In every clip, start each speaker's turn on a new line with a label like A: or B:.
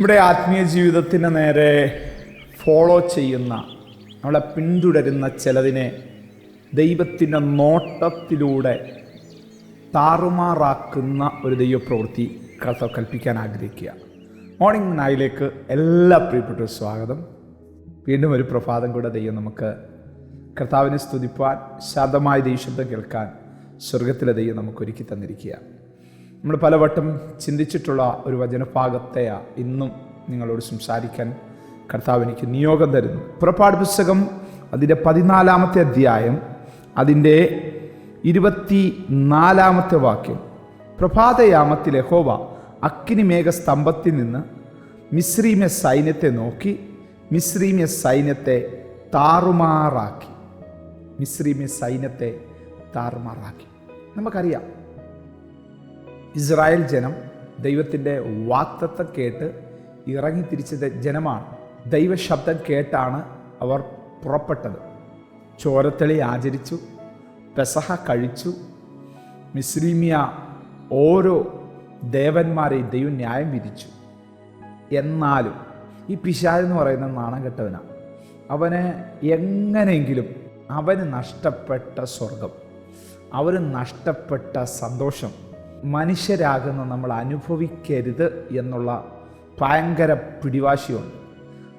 A: നമ്മുടെ ആത്മീയ ജീവിതത്തിന് നേരെ ഫോളോ ചെയ്യുന്ന നമ്മളെ പിന്തുടരുന്ന ചിലതിനെ ദൈവത്തിന്റെ നോട്ടത്തിലൂടെ താറുമാറാക്കുന്ന ഒരു ദൈവപ്രവൃത്തി കൽപ്പിക്കാൻ ആഗ്രഹിക്കുക. മോർണിംഗ് നായിലേക്ക് എല്ലാ പ്രിയപ്പെട്ട സ്വാഗതം. വീണ്ടും ഒരു പ്രഭാതം കൂടെ ദൈവം നമുക്ക് കർത്താവിനെ സ്തുതിപ്പാൻ ശാന്തമായ ദൈവശബ്ദം കേൾക്കാൻ സ്വർഗത്തിലെ ദൈവം നമുക്ക് ഒരുക്കി തന്നിരിക്കുക. നമ്മൾ പലവട്ടം ചിന്തിച്ചിട്ടുള്ള ഒരു വചനഭാഗത്തെയാ ഇന്നും നിങ്ങളോട് സംസാരിക്കാൻ കർത്താവ് എനിക്ക് നിയോഗം തരുന്നു. പുറപ്പാട് പുസ്തകം അതിന്റെ പതിനാലാമത്തെ അധ്യായം അതിന്റെ ഇരുപത്തി നാലാമത്തെ വാക്യം. പ്രഭാതയാമത്തിൽ യഹോവ അഗ്നിമേഘ സ്തംഭത്തിൽ നിന്ന് മിശ്രീമ്യ സൈന്യത്തെ നോക്കി മിശ്രീമ്യ സൈന്യത്തെ താറുമാറാക്കി. മിശ്രീമ്യ സൈന്യത്തെ താറുമാറാക്കി. നമുക്കറിയാം ഇസ്രായേൽ ജനം ദൈവത്തിന്റെ വാക്തത്വം കേട്ട് ഇറങ്ങി തിരിച്ച ജനമാണ്. ദൈവശബ്ദം കേട്ടാണ് അവർ പുറപ്പെട്ടത്. ചോരത്തെളി ആചരിച്ചു. പെസഹ കഴിച്ചു. മിസ്ലിമിയ ഓരോ ദേവന്മാരെയും ദൈവം ന്യായം വിധിച്ചു. എന്നാലും ഈ പിശാച് എന്ന് പറയുന്ന നാണം കെട്ടവനാണ് അവന് എങ്ങനെയെങ്കിലും അവന് നഷ്ടപ്പെട്ട സ്വർഗം അവന് നഷ്ടപ്പെട്ട സന്തോഷം മനുഷ്യരാകുന്ന നമ്മൾ അനുഭവിക്കരുത് എന്നുള്ള ഭയങ്കര പിടിവാശിയുണ്ട്.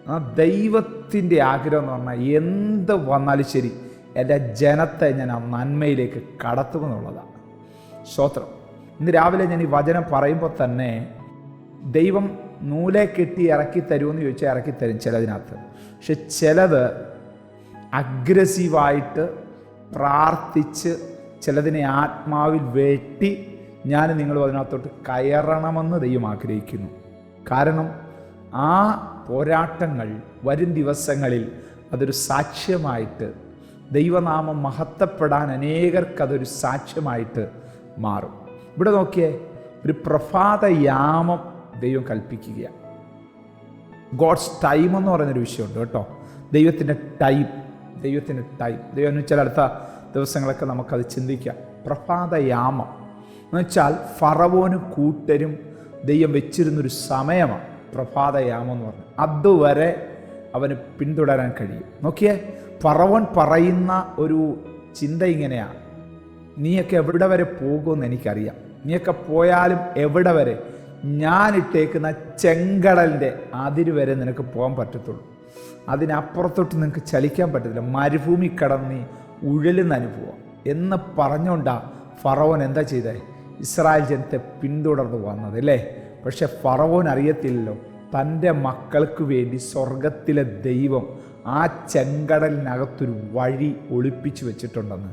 A: ആ ദൈവത്തിന്റെ ആഗ്രഹം എന്ന് പറഞ്ഞാൽ എന്ത് വന്നാലും ശരി എന്റെ ജനത്തെ ഞാൻ ആ നന്മയിലേക്ക് കടത്തുമെന്നുള്ളതാണ് സ്തോത്രം. ഇന്ന് രാവിലെ ഞാൻ ഈ വചനം പറയുമ്പോൾ തന്നെ ദൈവം നൂലെ കെട്ടി ഇറക്കി തരുമെന്ന് ചോദിച്ചാൽ ഇറക്കി തരും ചിലതിനകത്ത്. പക്ഷെ ചിലത് അഗ്രസീവായിട്ട് പ്രാർത്ഥിച്ച് ചിലതിനെ ആത്മാവിൽ വെട്ടി ഞാൻ നിങ്ങളും അതിനകത്തോട്ട് കയറണമെന്ന് ദൈവം ആഗ്രഹിക്കുന്നു. കാരണം ആ പോരാട്ടങ്ങൾ വരും ദിവസങ്ങളിൽ അതൊരു സാക്ഷ്യമായിട്ട് ദൈവനാമം മഹത്വപ്പെടാൻ അനേകർക്ക് അതൊരു സാക്ഷ്യമായിട്ട് മാറും. ഇവിടെ നോക്കിയേ ഒരു പ്രഭാതയാമം ദൈവം കൽപ്പിക്കുകയാണ്. ഗോഡ്സ് ടൈം എന്ന് പറയുന്നൊരു വിഷയമുണ്ട് കേട്ടോ. ദൈവത്തിന്റെ ടൈം ദൈവത്തിന്റെ ടൈം. ദൈവം എന്ന് വെച്ചാൽ അടുത്ത ദിവസങ്ങളൊക്കെ നമുക്കത് ചിന്തിക്കാം. പ്രഭാതയാമം എന്ന് വെച്ചാൽ ഫറവോനും കൂട്ടരും ദൈവം വെച്ചിരുന്നൊരു സമയമാണ് പ്രഭാതയാമം എന്ന് പറഞ്ഞു. അതുവരെ അവന് പിന്തുടരാൻ കഴിയും. നോക്കിയേ ഫറവോൻ പറയുന്ന ഒരു ചിന്ത ഇങ്ങനെയാണ് നീയൊക്കെ എവിടെ വരെ പോകുമെന്ന് എനിക്കറിയാം. നീയൊക്കെ പോയാലും എവിടെ വരെ? ഞാൻ ഇട്ടേക്കുന്ന ചെങ്കടലിന്റെ അതിര് വരെ നിനക്ക് പോകാൻ പറ്റത്തുള്ളൂ. അതിനപ്പുറത്തോട്ട് നിനക്ക് ചലിക്കാൻ പറ്റത്തില്ല. മരുഭൂമി കടന്ന് ഉഴലുന്ന അനുഭവം. എന്ന് പറഞ്ഞുകൊണ്ടാണ് ഫറവൻ എന്താ ചെയ്തേ? ഇസ്രായേൽ ജനത്തെ പിന്തുടർന്ന് വന്നത് അല്ലേ? പക്ഷെ ഫറവോൻ അറിയത്തില്ലല്ലോ തന്റെ മക്കൾക്ക് വേണ്ടി സ്വർഗത്തിലെ ദൈവം ആ ചെങ്കടലിനകത്തൊരു വഴി ഒളിപ്പിച്ചു വെച്ചിട്ടുണ്ടെന്ന്.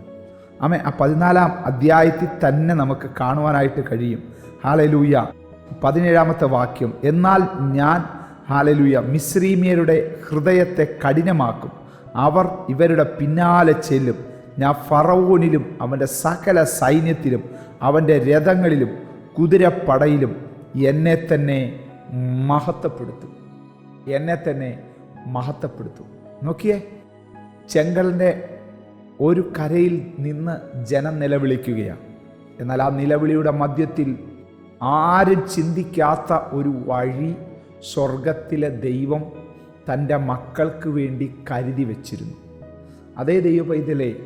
A: ആമേ ആ പതിനാലാം അധ്യായത്തിൽ തന്നെ നമുക്ക് കാണുവാനായിട്ട് കഴിയും. ഹാലലൂയ പതിനേഴാമത്തെ വാക്യം എന്നാൽ ഞാൻ ഹാലലൂയ മിശ്രീമിയരുടെ ഹൃദയത്തെ കഠിനമാക്കും. അവർ ഇവരുടെ പിന്നാലെ ചെല്ലും. ഞാൻ ഫറവോനിലും അവന്റെ സകല സൈന്യത്തിലും അവന്റെ രഥങ്ങളിലും കുതിരപ്പടയിലും എന്നെ തന്നെ മഹത്വപ്പെടുത്തും. എന്നെ തന്നെ മഹത്വപ്പെടുത്തും. നോക്കിയേ ചെങ്കലിന്റെ ഒരു കരയിൽ നിന്ന് ജനം നിലവിളിക്കുകയാണ്. എന്നാൽ ആ നിലവിളിയുടെ മധ്യത്തിൽ ആരും ചിന്തിക്കാത്ത ഒരു വഴി സ്വർഗത്തിലെ ദൈവം തന്റെ മക്കൾക്ക് വേണ്ടി കരുതി വച്ചിരുന്നു. അതേ ദൈവ പൈതലേ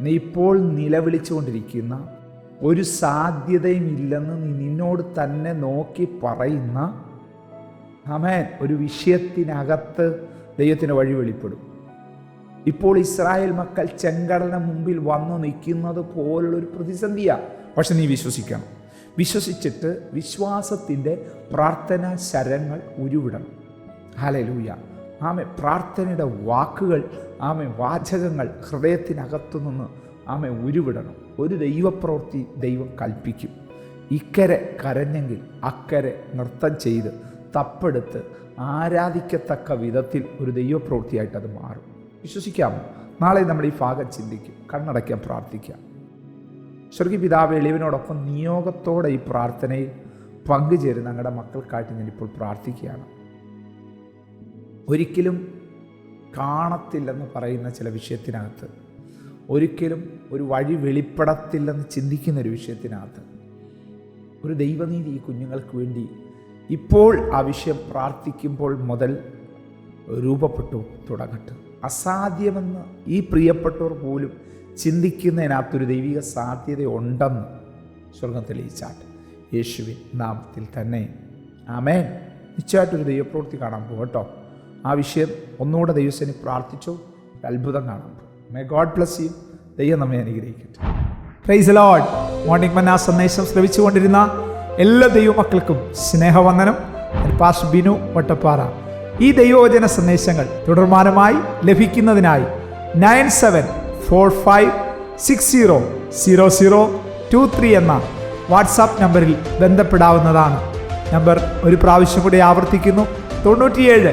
A: നീ ഇപ്പോൾ നിലവിളിച്ചുകൊണ്ടിരിക്കുന്ന ഒരു സാധ്യതയും ഇല്ലെന്ന് നീ നിന്നോട് തന്നെ നോക്കി പറയുന്ന അമേൻ ഒരു വിഷയത്തിനകത്ത് ദൈവത്തിന് വഴി വെളിപ്പെടും. ഇപ്പോൾ ഇസ്രായേൽ മക്കൾ ചെങ്കടലിന് മുമ്പിൽ വന്നു നിൽക്കുന്നത് പോലുള്ളൊരു പ്രതിസന്ധിയാണ് പക്ഷെ നീ വിശ്വസിക്കണം. വിശ്വസിച്ചിട്ട് വിശ്വാസത്തിന്റെ പ്രാർത്ഥനാ ശരങ്ങൾ ഉരുവിടണം. ഹാലലൂയ ആമെ പ്രാർത്ഥനയുടെ വാക്കുകൾ ആമെ വാചകങ്ങൾ ഹൃദയത്തിനകത്തു നിന്ന് ആമെ ഉരുവിടണം. ഒരു ദൈവപ്രവൃത്തി ദൈവം കൽപ്പിക്കും. ഇക്കരെ കരഞ്ഞെങ്കിൽ അക്കരെ നൃത്തം ചെയ്ത് തപ്പെടുത്ത് ആരാധിക്കത്തക്ക വിധത്തിൽ ഒരു ദൈവപ്രവൃത്തിയായിട്ട് അത് മാറും. വിശ്വസിക്കാമോ? നാളെ നമ്മൾ ഈ ഭാഗം ചിന്തിക്കും. കണ്ണടയ്ക്കാൻ പ്രാർത്ഥിക്കാം. സ്വർഗീയ പിതാവ് എളിവിനോടൊപ്പം നിയോഗത്തോടെ ഈ പ്രാർത്ഥനയിൽ പങ്കുചേരുന്ന ഞങ്ങളുടെ മക്കൾക്കായിട്ട് ഞാനിപ്പോൾ പ്രാർത്ഥിക്കുകയാണ്. ഒരിക്കലും കാണത്തില്ലെന്ന് പറയുന്ന ചില വിഷയത്തിനകത്ത് ഒരിക്കലും ഒരു വഴി വെളിപ്പെടത്തില്ലെന്ന് ചിന്തിക്കുന്ന ഒരു വിഷയത്തിനകത്ത് ഒരു ദൈവനീതി ഈ കുഞ്ഞുങ്ങൾക്ക് വേണ്ടി ഇപ്പോൾ ആ വിഷയം പ്രാർത്ഥിക്കുമ്പോൾ മുതൽ രൂപപ്പെട്ടു തുടങ്ങട്ടെ. അസാധ്യമെന്ന് ഈ പ്രിയപ്പെട്ടവർ പോലും ചിന്തിക്കുന്നതിനകത്തൊരു ദൈവിക സാധ്യത ഉണ്ടെന്ന് സ്വർഗം തെളിയിച്ചാട്ട് യേശുവിൻ നാമത്തിൽ തന്നെ. ആമേൻ. നിശ്ചയമായിട്ടൊരു ദൈവപ്രവൃത്തി കാണാൻ പോകട്ടോ. കേട്ടോ ആ വിഷയം ഒന്നുകൂടെ ദൈവസേനി പ്രാർത്ഥിച്ചു. അത്ഭുതം കാണാൻ പോകും മേ ഗോഡ് ബ്ലസ് യു ദൈവം നമ്മെ അനുഗ്രഹിക്കട്ടെ. പ്രൈസ് ലോഡ് മോർണിംഗ് മന്ന സന്ദേശം ശ്രമിച്ചുകൊണ്ടിരുന്ന എല്ലാ ദൈവമക്കൾക്കും സ്നേഹവന്ദനം. പാസ് ബിനു വട്ടപ്പാറ. ഈ ദൈവവചന സന്ദേശങ്ങൾ തുടർമാനമായി ലഭിക്കുന്നതിനായി nine seven four five six zero zero zero two three എന്ന വാട്സാപ്പ് നമ്പറിൽ ബന്ധപ്പെടാവുന്നതാണ്. നമ്പർ ഒരു പ്രാവശ്യം കൂടി ആവർത്തിക്കുന്നു. തൊണ്ണൂറ്റിയേഴ്